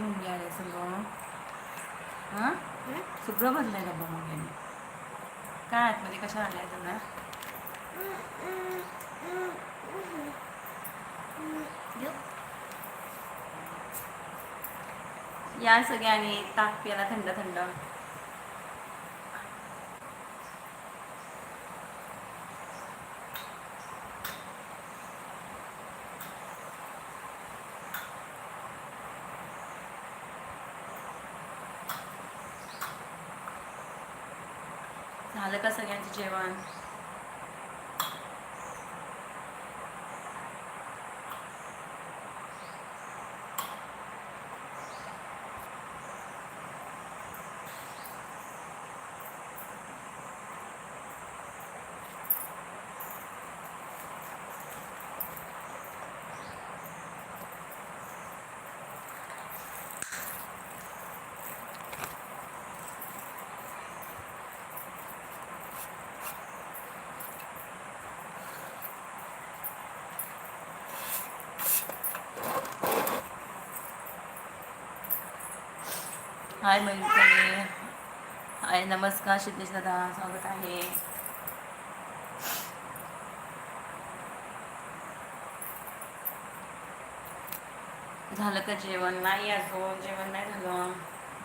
डब्याला किती मुंगे आले सगळं हां? सगळं भरलंय डब्बा मुंग्याने. काय आतमध्ये कशा आल्या तुला या सगळ्यांनी ताक प्याला थंड थंड. झालं का सगळ्यांचं जेवण? हाय मयुरी हाय नमस्कार सिद्धेश दादा. स्वागत आहे. झालं का जेवण? नाही अजून. जेवण नाही झालं.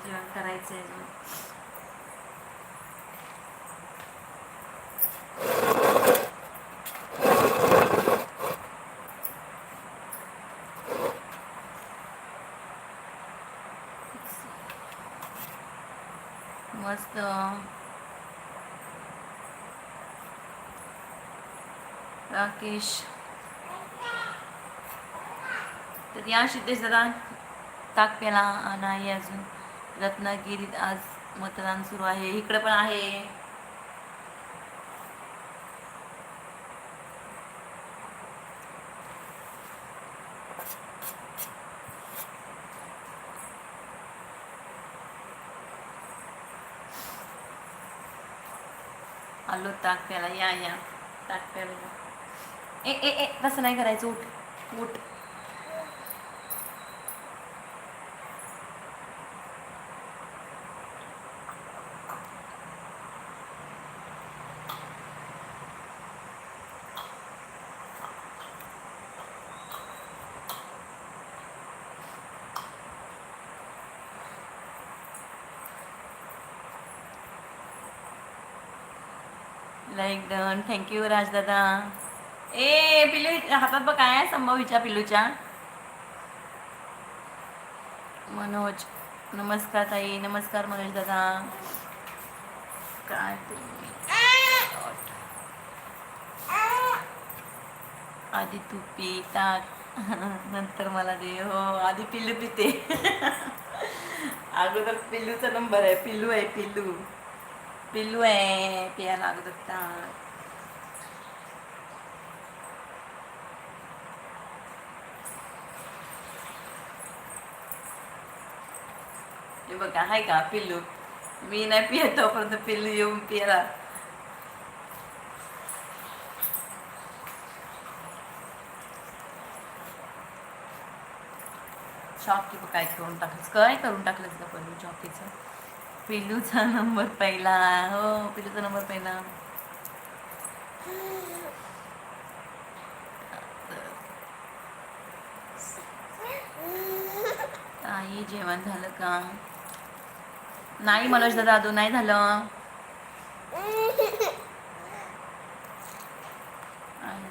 जेवण करायचं आहे अजून मस्त राकेश तर या सिद्धेश दादा ताक पेला नाही अजून रत्नागिरीत आज मतदान सुरू आहे इकडे पण आहे आलो ताक प्याला या या ताक प्याला ए ए ए तसं नाही करायचं उठ उठ. Like done thank you Rajdada ए पिलू हातात बघ काय आहे संभवीच्या पिलूच्या. मनोज नमस्कार ताई नमस्कार मनोज दादा. काय आधी तू? पी टाक नंतर मला दे. हो आधी पिल्लू पिते. अगोदर पिल्लूचा नंबर आहे. पिल्लू आहे पिल्लू पिल्लू आहे पियाला अगोदर टाक बघा आहे का पिल्लू? मी नाही पियत तोपर्यंत पिल्लू येऊन पियाला. चॉकी काय करून टाकलंस? काय करून टाकलंस का पिल्लू शॉपकीचं पिल्लूचा नंबर पहिला. हो पिल्लूचा नंबर पहिला. आई जेवण झालं का? नाही मनोज दादा अजून नाही झालं.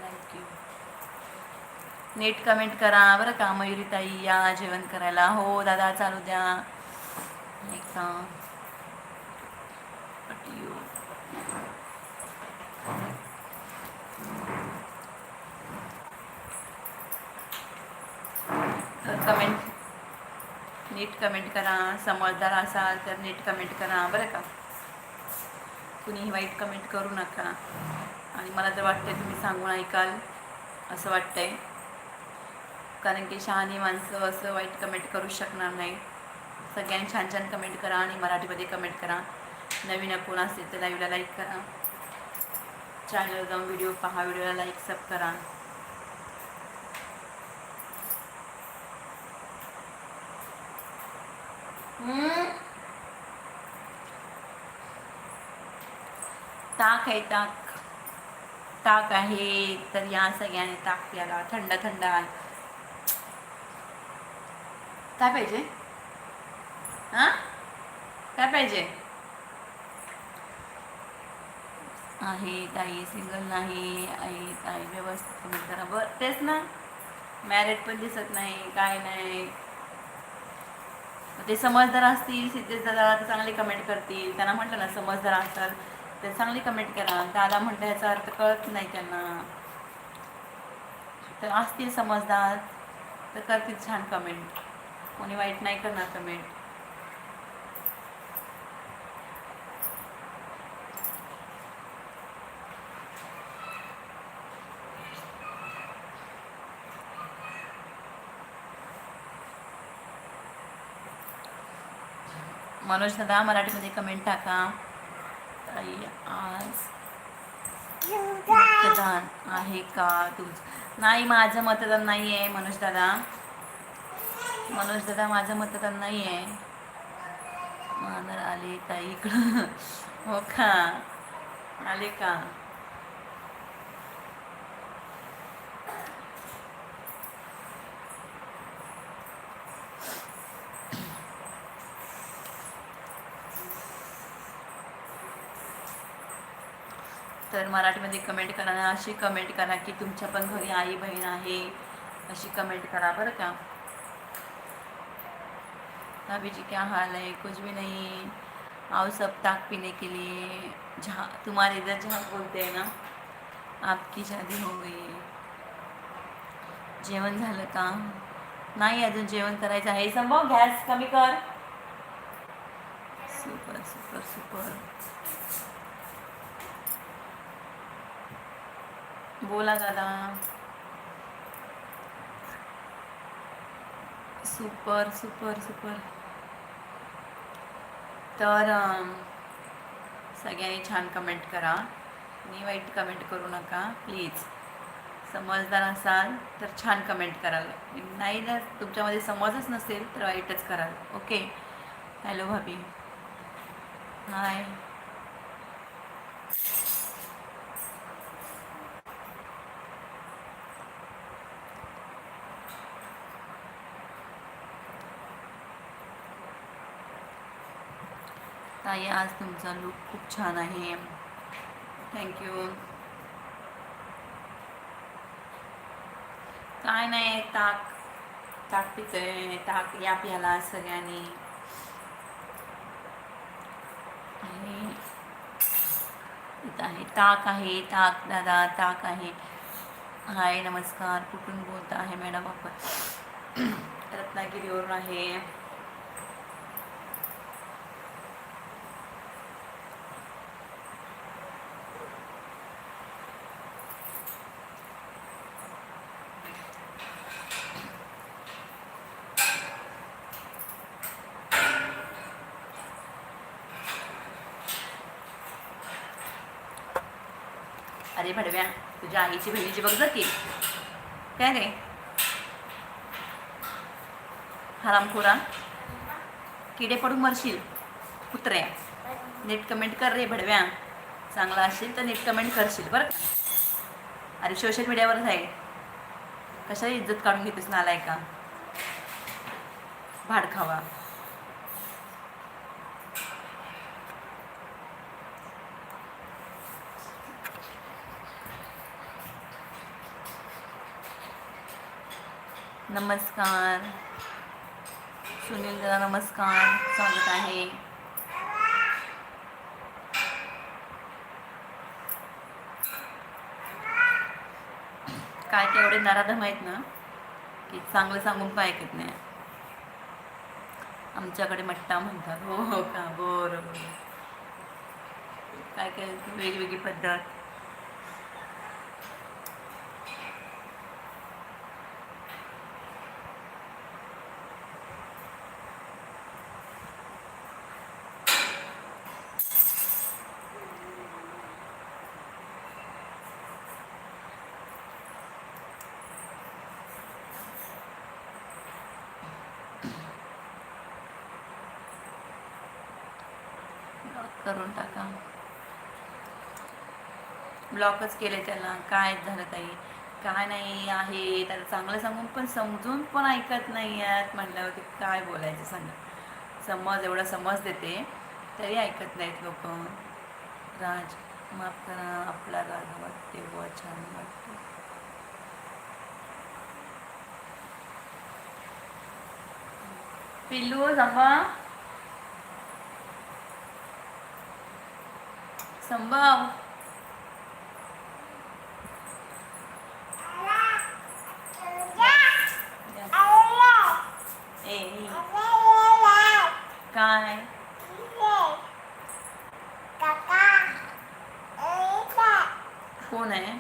नेट यू नीट कमेंट करा बरं का मयुरी ताई या जेवण करायला. हो दादा चालू द्या. एक कमेंट नीट कमेंट करा समजदार असाल तर नीट कमेंट करा बरं का? कुणीही वाईट कमेंट करू नका. आणि मला तर वाटतंय तुम्ही सांगून ऐकाल असं वाटतंय. कारण की शहाणी माणसं असं वाईट कमेंट करू शकणार नाही. सगळ्यांनी छान छान कमेंट करा आणि मराठीमध्ये कमेंट करा. नवीन कोण असेल तर लाईव्हला लाईक करा. चॅनलवर जाऊन व्हिडिओ पहा व्हिडिओला लाईक सब करा. ताक आहे ताक. ताक आहे तर या सगळ्याने ताक प्याला थंड थंड आहे. काय पाहिजे? हां? काय पाहिजे? आहे ताई सिंगल नाही. आई ताई व्यवस्थित करा. बरं तेच ना. मॅरिड पण दिसत नाही काय नाही. ते समजदार असतील सिद्धेश दादा तर चांगले कमेंट करतील. त्यांना म्हटलं ना समजदार असतात. तर चांगली कमेंट करा दादा म्हटलं याचा अर्थ कळत नाही त्यांना. तर असतील समजदार. तर करतील छान कमेंट कोणी वाईट नाही करणार कमेंट मनोज दादा मराठीमध्ये कमेंट टाका. ताई आज मतदान आहे का तुमचं? नाही माझं मतदान नाही आहे मनोज दादा. मनोज दादा माझं मतदान नाही आहे मानर आले ताई इकडं. हो का? आले का? तर मराठीमध्ये कमेंट करा ना अशी कमेंट करा की तुमच्या पण घरी आई बहीण आहे अशी कमेंट करा बरं का. भाभी जी क्या हाल है कुछ भी नहीं. आओ सब ताक पीने के लिए. जहाँ तुम्हारे इधर जहाँ बोलते हैं ना? आपकी शादी हो गई जेवण झालं का? नाही अजून जेवण करायचं आहे. संभव गॅस कमी कर. सुपर सुपर सुपर बोला दादा. सुपर सुपर सुपर तर सगळ्यांनी छान कमेंट करा. मी वाईट कमेंट करू नका प्लीज समजदार असाल तर छान कमेंट कराल. नाही ना तुमच्यामध्ये समजच नसेल तर वाईटच कराल. ओके हॅलो भाभी. हाय ताई आज तुमचा लुक खूप छान आहे. थँक्यू काय नाही ताक ताक पितोय. ताक या प्याला सगळ्यांनी. आहे. ताक आहे. ताक दादा ताक आहे. हाय नमस्कार. कुठून बोलता आहे मॅडम आपण? रत्नागिरीवरून आहे. अरे भडव्या तुझ्या आईची बहिणीची बघ जा काय रे? हरामखोरा किडे पडून मरशील कुत्र्या. नीट कमेंट कर रे भडव्या. चांगला असेल तर नीट कमेंट करशील बरं का? अरे सोशल मीडियावरच आहे. कशाला इज्जत काढून घेतेस नालाय का भाड खावा. नमस्कार. सुनील दादा नमस्कार. स्वागत आहे. काय ते एवढे नराधम आहेत ना की चांगलं सांगून काय ऐकत नाही. आमच्याकडे मट्टा म्हणतात. हो हो का? बरं बरं. काय काय वेगवेगळी पद्धत? करून टाका. ब्लॉकच केले त्याला. काय झालं ताई? काय नाही आहे. त्याला चांगलं सांगून पण समजून पण ऐकत नाही आहेत. म्हटल्यावरती काय बोलायचं सांगा. समज एवढा समज देते तरी ऐकत नाहीत लोक. राज माफ करा. आपला राग वाटते व छान वाटते. पिल्लू संभा संभव ए ए, काय कोण आहे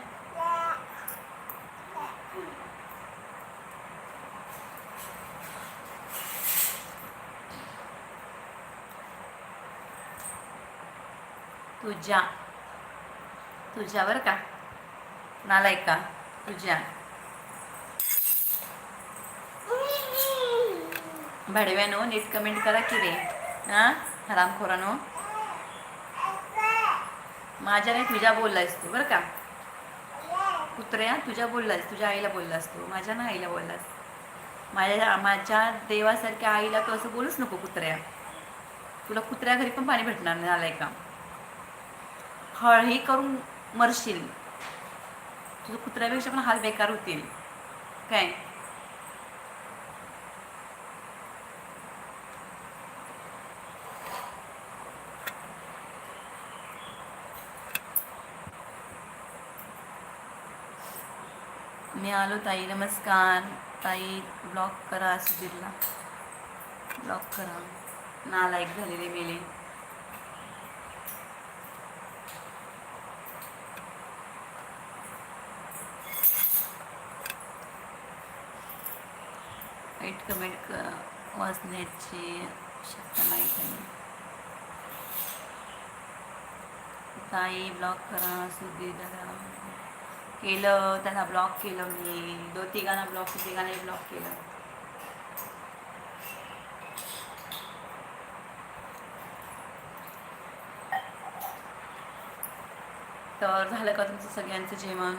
तुझ्या. तुझ्या बरं का? नालाय का? तुझ्या. भाडव्यानो नीट कमेंट करा की रे. हां? हरामखोरानो. माझ्या नाही तुझ्या बोललायस तू बरं का? कुत्र्या तुझ्या बोललास तुझ्या आईला बोललास तू माझ्या ना आईला बोललास माझ्या माझ्या देवासारख्या आईला तू असं बोलूच नको कुत्र्या. तुला कुत्र्या घरी पण पाणी भेटणार नाही आलाय का हळ हे करून मरशील. तुझं कुत्र्यापेक्षा पण हाल बेकार होतील. काय? मी आलो ताई नमस्कार. ताई ब्लॉक करा सुधीरला. ब्लॉक करा. नालायक झालेले मेले. कमेंट कमेंट क वाचण्याची शक्यता नाही त्यांनी. ताई ब्लॉक करा सुधीर दादा केलं त्यांना ब्लॉक केलं मी. दोन तिघांना ब्लॉक तिघांनाही ब्लॉक केलं. तर झालं का तुमचं सगळ्यांचं जेवण?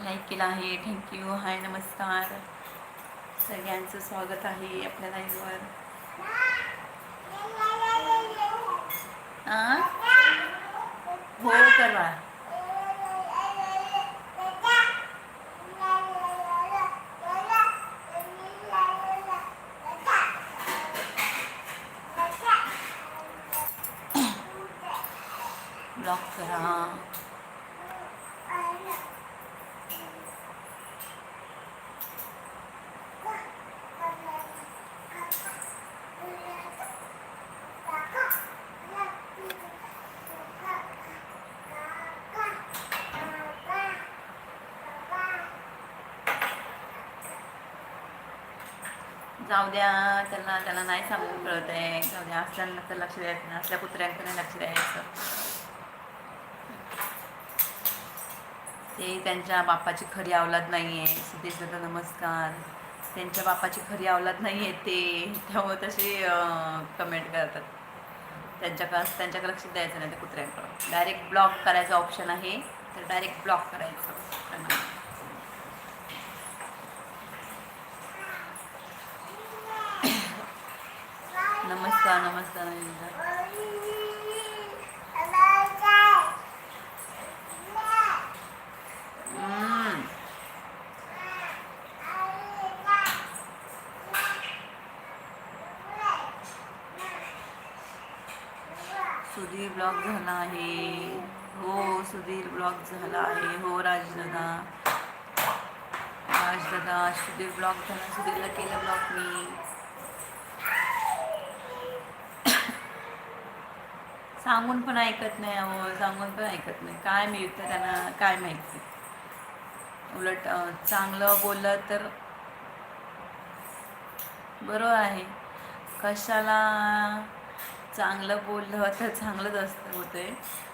लाईक केलं आहे. थँक्यू हाय नमस्कार. सगळ्यांचं स्वागत आहे आपल्या लाईव्हवर हां? हो जाऊ द्या त्यांना त्यांना नाही सांगून कळत आहे. जाऊ द्या असल्यांना तर लक्ष द्यायचं नाही. असल्या कुत्र्यांकडे लक्ष द्यायचं. ते त्यांच्या बापाची खरी अवलाद नाही आहे सिद्धेश दादा नमस्कार. त्यांच्या बापाची खरी अवलाद नाही आहे ते. त्यामुळे तसे कमेंट करतात. त्यांच्याकडं त्यांच्याकडे लक्ष द्यायचं नाही त्या कुत्र्यांकडं. डायरेक्ट ब्लॉक करायचं ऑप्शन आहे. तर डायरेक्ट ब्लॉक करायचं त्यांना नमस्कार नमस्कार. सुधीर ब्लॉक झाला आहे. हो सुधीर ब्लॉक झाला आहे. हो राजदादा. राजदादा सुधीर ब्लॉक झाला. सुधीरला केलं ब्लॉक मी. सांगून पण ऐकत नाही अहो सांगून पण ऐकत नाही. काय मिळतं त्यांना काय माहिती? उलट चांगलं बोललं तर बरोबर आहे. कशाला चांगलं बोललं तर चांगलंच असतं होते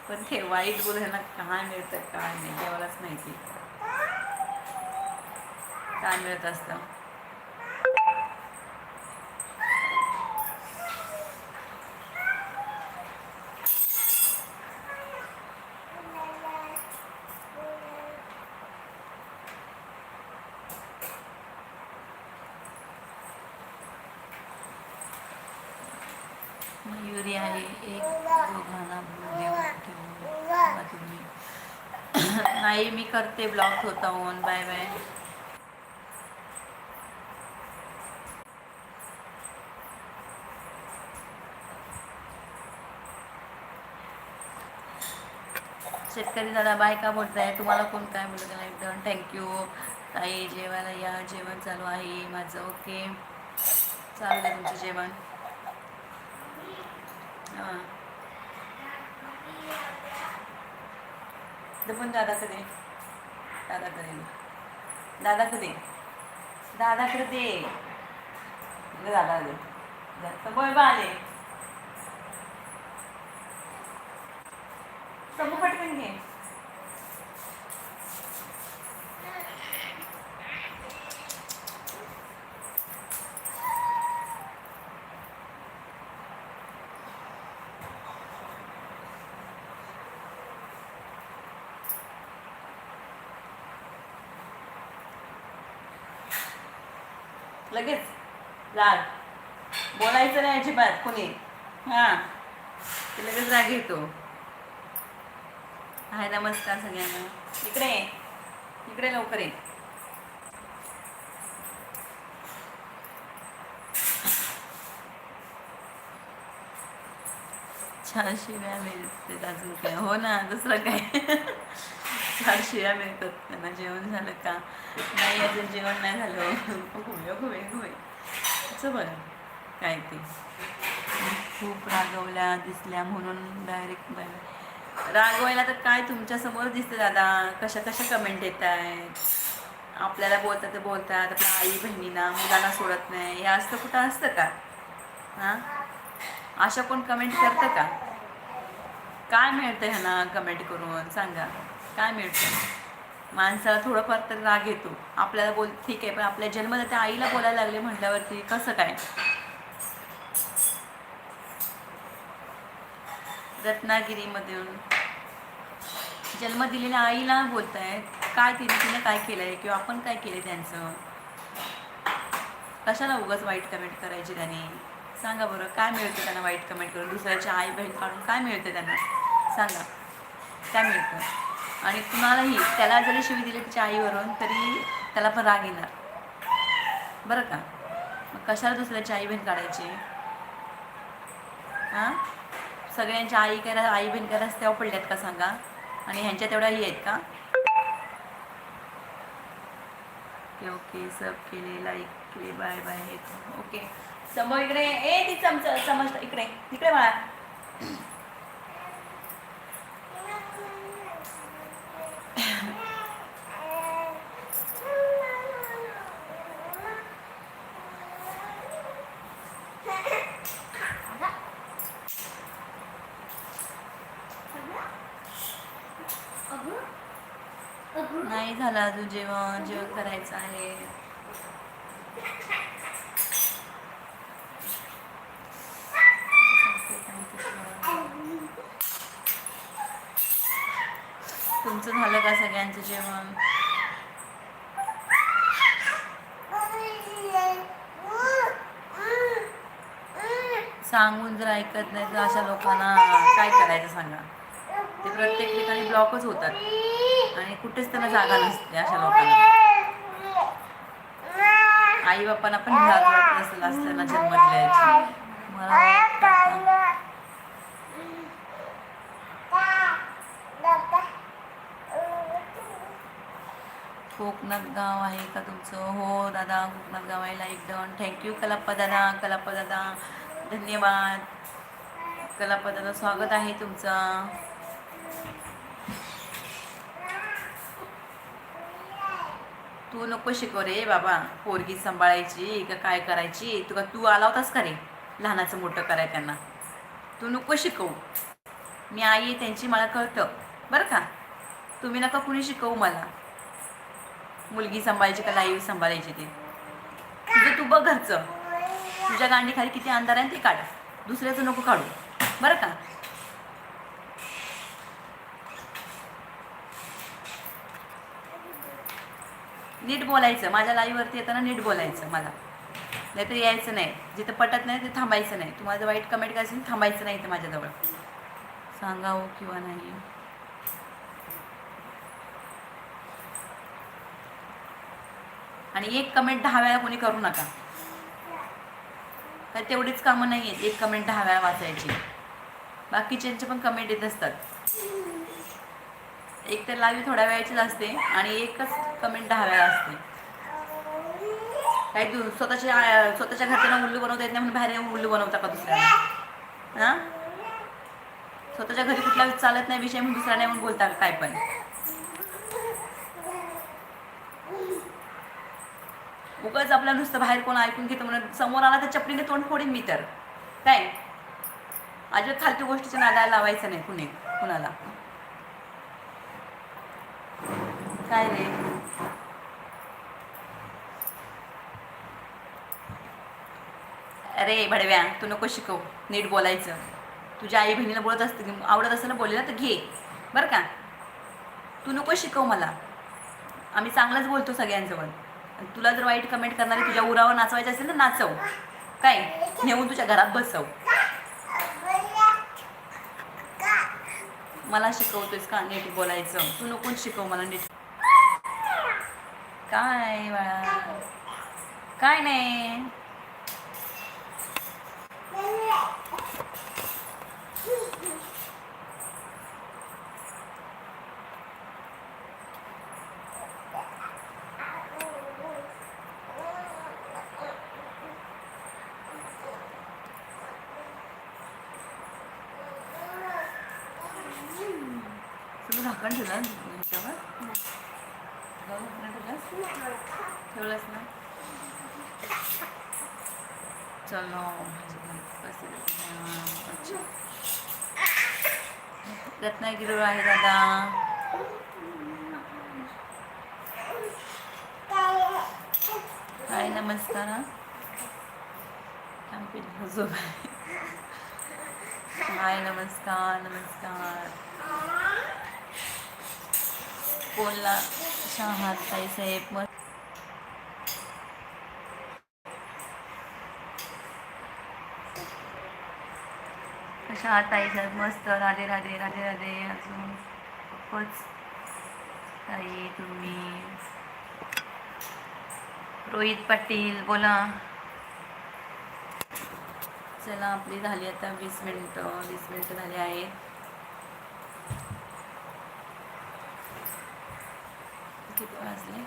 पण ते वाईट बोलायला काय मिळतं काय नाही देवालाच माहिती. काय मिळत असतं मयुरी आहे एक दोघांना देव ठेवून बघा तुम्ही नाही मी करते ब्लॉग होता होऊन. Bye bye. शेतकरी दादा बाय का बोलताय? तुम्हाला कोण काय बोलत नाही एकदम थँक्यू ताई जेवायला या. जेवण चालू आहे. माझं ओके. चालू आहे तुमचं जेवण. हां. पण कधी दादाकडे. दादाकडे दादाकडे दे. दादा दे बोय आले. प्रभू पटकन घे लगेच राग बोलायचं नाही अजिबात कोणी? हां. ते लगेच राग येतो. हाय नमस्कार सगळ्यांना. इकडे ये. इकडे लवकर ये. छान शिव्या मिळतात अजून काय? हो ना दुसरं काय? छान शिव्या मिळतात. त्यांना जेवण झालं का? नाही अजून जेवण नाही झालं. घुमे घुमे घुमे असं बरं. काय ते? खूप रागवल्या दिसल्या म्हणून डायरेक्ट रागवायला तर काय तुमच्यासमोर दिसतं दादा? कशा कशा कमेंट येत आहेत? आपल्याला बोलतात बोलतात आपल्या आई बहिणींना मुलांना सोडत नाही. हे असतं कुठं असतं का? हां? अशा कोण कमेंट करतं का? काय मिळतं ह्यांना कमेंट करून? सांगा. काय मिळतं? माणसाला थोडंफार तर राग येतो. आपल्याला बोल ठीक आहे पण आपल्या जन्मदात्या आईला बोलायला लागले म्हटल्यावरती कसं काय? रत्नागिरीमधून जन्म दिलेल्या आईला बोलतायत. काय तिने तिने काय केलं आहे किंवा आपण काय केलं त्यांचं? कशाला उगाच वाईट कमेंट करायची त्याने? सांगा बरं काय मिळतं त्यांना वाईट कमेंट करून? दुसऱ्याच्या आई बहीण काढून काय मिळतं त्यांना? सांगा. काय मिळतं? आणि कुणालाही त्याला जरी शिवी दिली तिच्या आईवरून तरी त्याला पण राग येणार. बरं का? मग कशाला दुसऱ्याची आई बहीण काढायची? हां? सगळ्यांच्या आई करा आई बहीण करा रस्त्यावर पडल्यात का सांगा? आणि ह्यांच्या तेवढ्याही आहेत का? ओके ओके सब केले लाईक केले बाय बाय ओके. समोर इकडे ए ती चमच चमच इकडे इकडे बाळा नाही झालं अजून जेवण जेवण करायचं आहे. तुमचं झालं का सगळ्यांचं जेवण? सांगून जर ऐकत नाही तर अशा लोकांना काय करायचं सांगा? ते प्रत्येक ठिकाणी ब्लॉकच होतात. आणि कुठेच त्यांना जागा नसते अशा लोकांना. आई बापांना पण लाज वाटत असेल असताना जन्म दिल्याची मला वाटतं. कोकणात गाव आहे का तुमचं? हो दादा कोकणात गाव आहे. लाईक डन थँक्यू कलाप्पा दादा कलाप्पा दादा. धन्यवाद. कलाप्पा दादा स्वागत आहे तुमचं. तू नको शिकव रे बाबा. पोरगी सांभाळायची का काय करायची? तुका तू आला होतास का रे? लहानाचं मोठं कराय त्यांना. तू नको शिकवू. मी आई त्यांची मला कळतं. बरं का? तुम्ही नका कुणी शिकवू मला. मुलगी सांभाळायची का लाईव्ह सांभाळायची ते? तुझं तू बघ घरचं. तुझ्या गांडीखाली किती अंधार आहे ते काढ. दुसऱ्याचं नको काढू. बरं का? नीट बोलायचं. माझ्या लाईव्हवरती येताना नीट बोलायचं मला. नाहीतर यायचं नाही. जिथं पटत नाही ते थांबायचं नाही. तुम्हाला माझं वाईट कमेंट करायचं थांबायचं नाही तर माझ्याजवळ. सांगावं किंवा नाही. आणि एक कमेंट दहा वेळा कोणी करू नका. तर तेवढीच कामं नाही आहेत. एक कमेंट दहा वेळा वाचायची. बाकीच्यांचे पण कमेंट येत असतात. एक तर लावी थोड्या वेळाचीच असते आणि एकच कमेंट दहा वेळा असते. काही तू स्वतःच्या स्वतःच्या घरच्यांना उल्लू बनवता येत नाही म्हणून बाहेर येऊन उल्लू बनवता का दुसऱ्याला? हां? स्वतःच्या घरी कुठला चालत नाही विषय म्हणून दुसऱ्याने म्हणून बोलता काय पण? उगाच आपलं नुसतं बाहेर कोण ऐकून घेतो म्हणून समोर आला तर चपलीने तोंड फोडीन मी तर. काय? अजिबात फालतू गोष्टीच्या नादाला लावायचं नाही कुणी कुणाला. काय रे? अरे भडव्या तू नको शिकव. नीट बोलायचं. तुझ्या आई बहिणीला बोलत असते की आवडत असेल ना बोललेलं तर घे. बरं का? तू नको शिकव मला. आम्ही चांगलंच बोलतो सगळ्यांजवळ. तुला जर वाईट कमेंट करणारी तुझ्या उरावर नाचवायचं असेल ना नाचव. काय? नेऊन तुझ्या घरात बसव. मला शिकवतोयस का? नीट बोलायचं. तू नको शिकव मला नीट. काय बाळा? काय नाही. हाय नमस्कार हाय नमस्कार नमस्कार. बोलला शहात ताई साहेब मग कशा आहात ताई साहेब मस्त. राधे राधे राधे राधे. अजून खूपच. ताई तुम्ही. रोहित पाटील, बोला. चला झाली आता वीस मिनटं वीस मिनटं वाजले?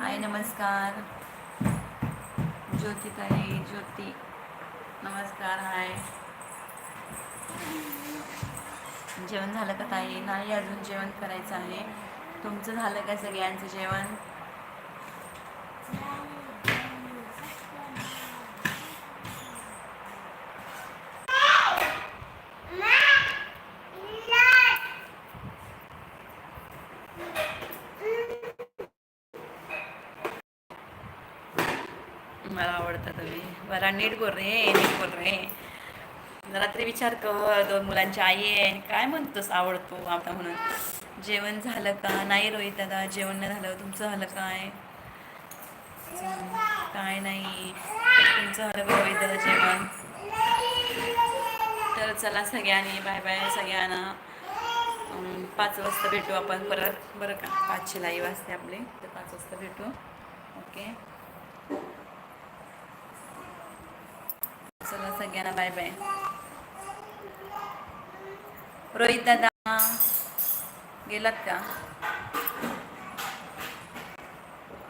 हाय, नमस्कार. ज्योतिताई, ज्योती, नमस्कार, हाय. जेवण झालं का ताई? नाही अजून जेवण करायचं आहे. तुमचं झालं का सगळ्यांचं जेवण? मला आवडतं तुम्ही. बरा नीट बोल रे नीट बोल रे. जरा तरी विचार कर दोन मुलांची आई आहे आणि काय म्हणतोस आवडतो आता म्हणून? जेवण झालं का? नाही रोहित दादा जेवण नाही झालं. तुमचं झालं काय? काय नाही. तुमचं झालं का रोहित दादा जेवण? तर चला सगळ्यांनी बाय बाय सगळ्यांना. पाच वाजता भेटू आपण परत. बरं का? पाचशे लाईव्ह असते आपले तर पाच वाजता भेटू. ओके? चला सगळ्यांना बाय बाय. रोहित दादा गेलात का?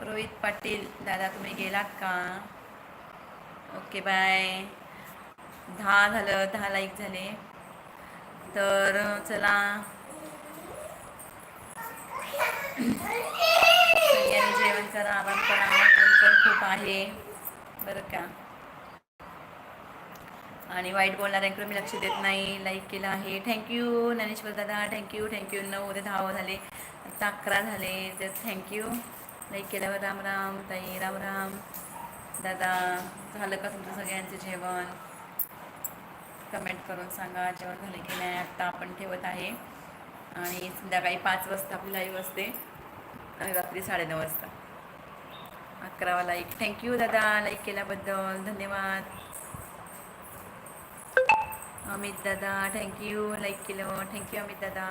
रोहित पाटील दादा तुम्ही गेलात का? Okay bye. दहा झालं दहा लाईक झाले. तर चला. सगळ्यांनी जेवण करा आराम करा. पण खूप आहे. बरं का? आणि वाईट बोलणाऱ्यांकडे मी लक्ष देत नाही. लाईक केलं आहे. थँक्यू ज्ञानेश्वर दादा थँक्यू थँक्यू नऊ ते दहा झाले. आता अकरा झाले. तर थँक्यू लाईक केल्यावर राम राम. ताई राम राम. दादा झालं का तुमचं सगळ्यांचं जेवण? कमेंट करून सांगा. जेवण झालं की नाही आत्ता आपण ठेवत आहे. आणि संध्याकाळी पाच वाजता आपली लाईव्ह असते. आणि रात्री साडेनऊ वाजता. अकरावा लाईक थँक्यू दादा. लाईक केल्याबद्दल. धन्यवाद. अमित दादा थँक्यू लाईक केलं थँक्यू अमित दादा.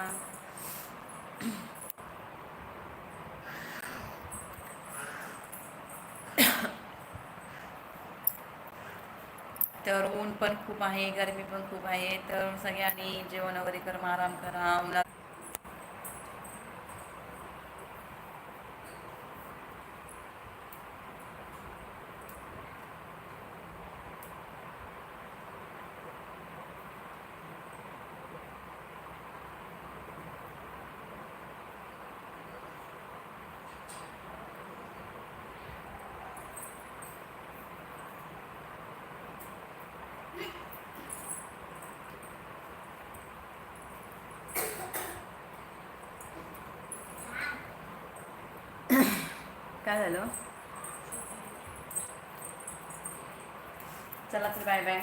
तर ऊन पण खूप आहे गरमी पण खूप आहे तर सगळ्यांनी जेवण वगैरे करून आराम करा उन्हात काय झालं? चला तर बाय बाय